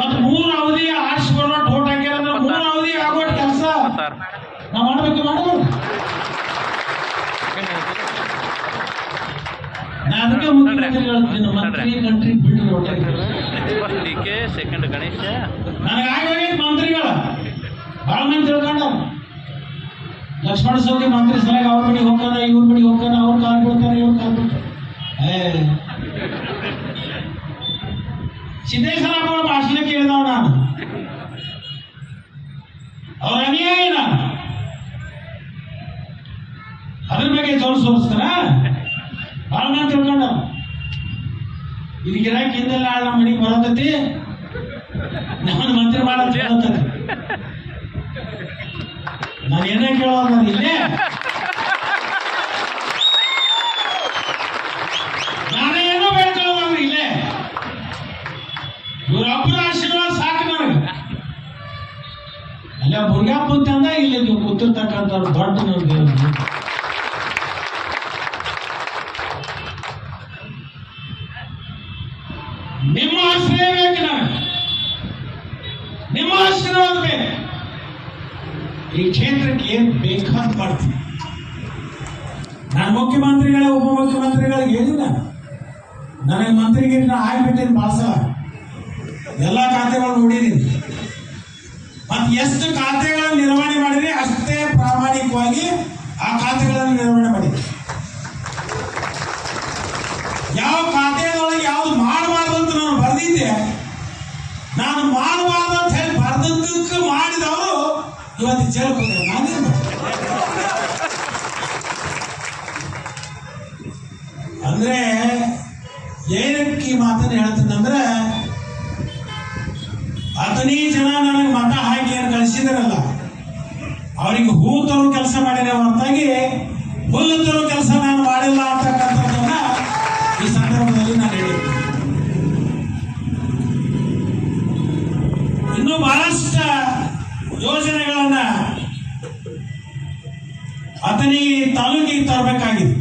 ಮತ್ ಮೂರ್ ಅವಧಿ ಆರಿಸಿಕೊಂಡು ಓಟ್ ಹಾಕ್ಯಾರ ಮೂರು ಅವಧಿ ಆಗೋಟ್ ಕೆಲಸ. ನಾವ್ ಮಾಡ್ಬೇಕು ಮಾಡ್ಬೋದು ನಾ ಅದಕ್ಕೆ ಮುಖ್ಯಮಂತ್ರಿಗಳು ಹೇಳ್ತೀನಿ, ಮಂತ್ರಿ ಕಂಟ್ರಿ ಸೆಕೆಂಡ್ ಗಣೇಶ. ಮಂತ್ರಿಗಳು. ಮಂದಿ ತಿಳ್ಕೊಂಡ ಲಕ್ಷ್ಮಣ ಸವದಿ ಮಂತ್ರಿ ಸಲಹೆ ಅವ್ರ ಬಳಿ ಹೋಗ್ತಾರ ಇವ್ರ ಬಳಿ ಹೋಗ್ತಾನ. ಸಿದ್ದೇಶ್ವರ ಅವರ ಭಾಷಣ ಕೇಳಿದವ ನಾನು. ಅವ್ರ ಅನ್ಯಾಯ ನಾನು ಅದ್ರ ಬಗ್ಗೆ ಜೋರ್ ಸೋರಿಸ್ತಾರ ಭಾಳ ನಾನು ತಿಳ್ಕೊಂಡ ಇದು ಗಿರಾಕಿ ಹಿಂದೆಲ್ಲ ನಮ್ಮ ಮನೆಗೆ ಬರತೈತಿ. ನಮ್ಮನ್ನ ಮಂತ್ರಿ ಮಾಡೋದು ಅಂತ ನಾನು ಏನೇ ಕೇಳೋದು ನಾನು ಇಲ್ಲೇ. ಇವರೊಬ್ಬರ ಆಶೀರ್ವಾದ ಸಾಕು ನನಗೆ. ಅಲ್ಲ ಮುರುಗಪ್ಪ ಅಂತಂದ ಇಲ್ಲಿ ನೀವು ಕೂತಿರ್ತಕ್ಕಂಥವ್ರು ದೊಡ್ಡ ನನಗೆ ನಿಮ್ಮ ಆಶ್ರಯ ಬೇಕು ನನಗೆ. ನಿಮ್ಮ ಆಶೀರ್ವಾದ ಬೇಕು. ಈ ಕ್ಷೇತ್ರಕ್ಕೆ ಏನ್ ಬೇಕಾದ್ ಮಾಡ್ತೀನಿ. ನಾನು ಮುಖ್ಯಮಂತ್ರಿಗಳ ಉಪಮುಖ್ಯಮಂತ್ರಿಗಳಿಗೆ ಹೇಳಿಲ್ಲ ನನಗೆ ಮಂತ್ರಿಗಿಂತ ಆಗ್ಬಿಟ್ಟೇನು ಭಾಳ ಎಲ್ಲ ಖಾತೆಗಳು ನೋಡಿದ್ದೀನಿ ಮತ್ತೆ ಎಷ್ಟು ಖಾತೆಗಳನ್ನು ನಿರ್ವಹಣೆ ಮಾಡಿರಿ ಅಷ್ಟೇ ಪ್ರಾಮಾಣಿಕವಾಗಿ ಆ ಖಾತೆಗಳನ್ನು ನಿರ್ವಹಣೆ ಮಾಡಿ ಯಾವ ಖಾತೆದೊಳಗೆ ಯಾವ್ದು ಮಾಡಬಾರ್ದು ಅಂತ ನಾನು ಬರೆದಿದ್ದೆ, ನಾನು ಮಾಡಬಾರ್ದು ಅಂತ ಹೇಳಿ ಬರ್ದದ್ದಕ್ಕೆ ಮಾಡಿದವರು ಇವತ್ತು ಜೈಲಿಗೆ ನಾನೇ? ಅಂದ್ರೆ ಏನಕ್ಕೆ ಮಾತನ್ನ ಹೇಳ್ತೀನಂದ್ರೆ ಹದಿನೈ ಜನ ನನಗೆ ಮತ ಹಾಕಿ ಅಂತ ಕಳಿಸಿದ್ರಲ್ಲ, ಅವರಿಗೆ ಹೂ ತರೋ ಕೆಲಸ ಮಾಡಿರೋ ಹೊರತಾಗಿ ಹುಲ್ಲು ತರೋ ಕೆಲಸ ನಾನು ಮಾಡಿಲ್ಲ ಅಂತಕ್ಕಂಥದ್ದನ್ನ ಈ ಸಂದರ್ಭದಲ್ಲಿ ನಾನು ಹೇಳಿದ್ದೆ. ಇನ್ನೂ ಬಹಳಷ್ಟು ಯೋಜನೆಗಳನ್ನ ಅತನಿ ತಾಲೂಕಿಗೆ ತರಬೇಕಾಗಿದೆ.